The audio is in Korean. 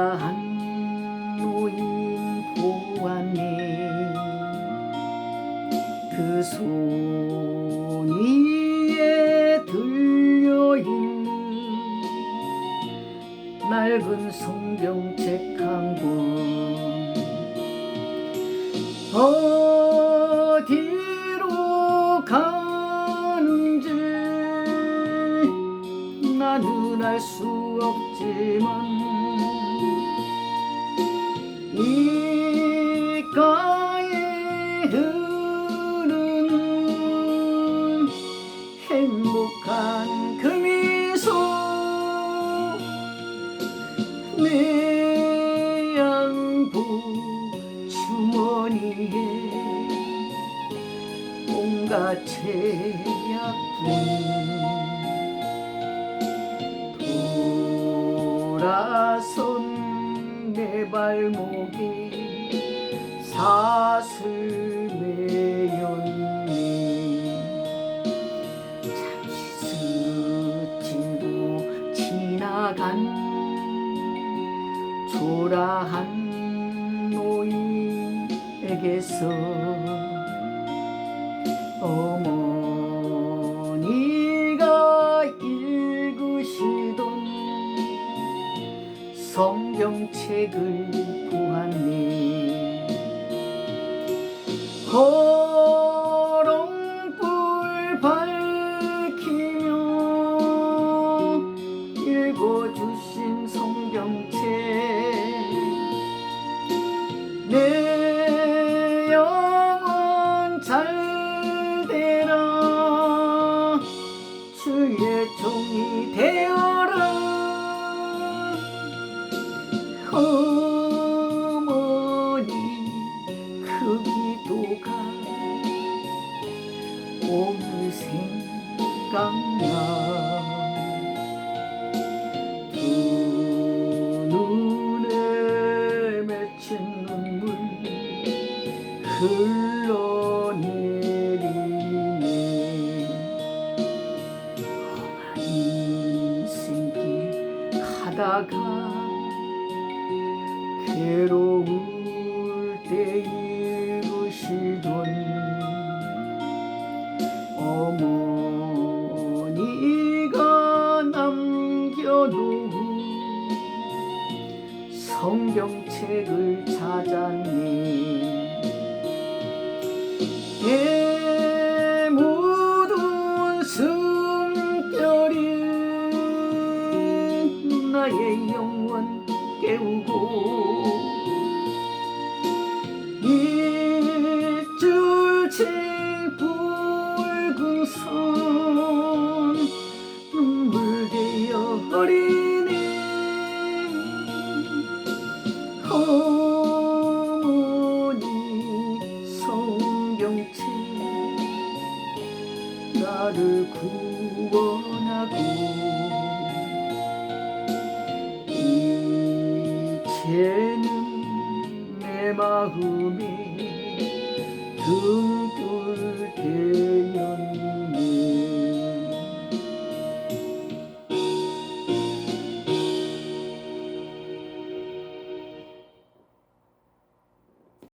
한 노인 보았네. 그손 위에 들려있는 낡은 송병책 한권. 어디로 가는지 나는 알 수 없지만 행복한 그 미소. 내 양복 주머니에 온갖 제약뿐 돌아선 내 발목에 사슬 매 간 초라한 노인에게서 어머니가 읽으시던 성경책을 보았네 어머니 그 기도가 오늘 생각나? 두 눈에 맺힌 눈물 흘러내리네. 험한 인생길 가다가 괴로울 때 읽으시던 어머니가 남겨놓은 성경책을 찾았네 숨이 등불 때